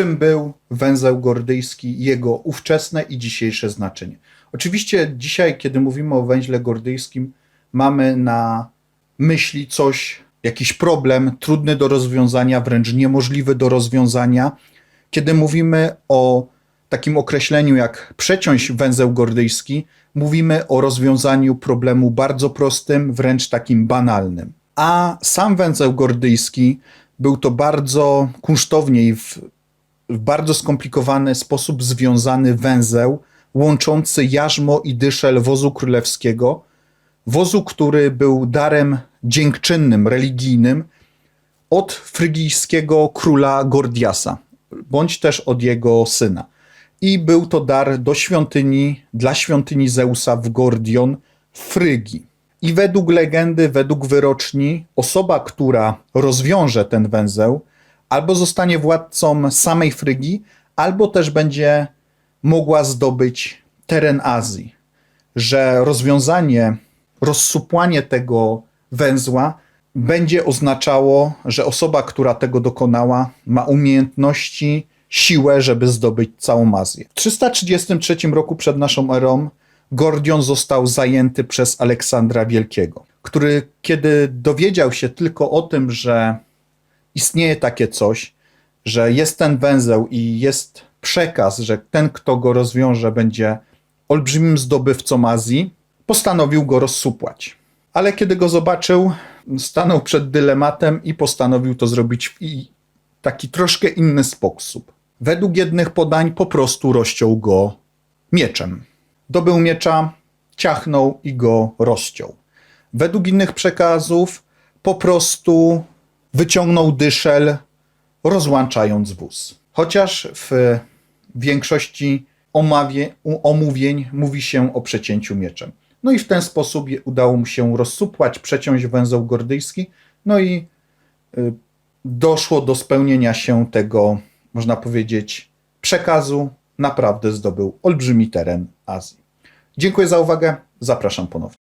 czym był węzeł gordyjski, jego ówczesne i dzisiejsze znaczenie. Oczywiście dzisiaj, kiedy mówimy o węźle gordyjskim, mamy na myśli coś, jakiś problem trudny do rozwiązania, wręcz niemożliwy do rozwiązania. Kiedy mówimy o takim określeniu jak przeciąć węzeł gordyjski, mówimy o rozwiązaniu problemu bardzo prostym, wręcz takim banalnym. A sam węzeł gordyjski był to bardzo kunsztownie i w, w bardzo skomplikowany sposób związany węzeł łączący jarzmo i dyszel wozu królewskiego, wozu, który był darem dziękczynnym, religijnym od frygijskiego króla Gordiasa, bądź też od jego syna. I był to dar do świątyni, dla świątyni Zeusa w Gordion w Frygii. I według legendy, według wyroczni, osoba, która rozwiąże ten węzeł, albo zostanie władcą samej Frygii, albo też będzie mogła zdobyć teren Azji. Że rozwiązanie, rozsupłanie tego węzła będzie oznaczało, że osoba, która tego dokonała, ma umiejętności, siłę, żeby zdobyć całą Azję. W 333 roku przed naszą erą Gordion został zajęty przez Aleksandra Wielkiego, który kiedy dowiedział się tylko o tym, że istnieje takie coś, że jest ten węzeł i jest przekaz, że ten, kto go rozwiąże, będzie olbrzymim zdobywcą Azji, postanowił go rozsupłać. Ale kiedy go zobaczył, stanął przed dylematem i postanowił to zrobić w taki troszkę inny sposób. Według jednych podań po prostu rozciął go mieczem. Dobył miecza, ciachnął i go rozciął. Według innych przekazów po prostu wyciągnął dyszel, rozłączając wóz. Chociaż w większości omawie, omówień mówi się o przecięciu mieczem. No i w ten sposób udało mu się rozsupłać, przeciąć węzeł gordyjski, no i y, doszło do spełnienia się tego, można powiedzieć, przekazu. Naprawdę zdobył olbrzymi teren Azji. Dziękuję za uwagę. Zapraszam ponownie.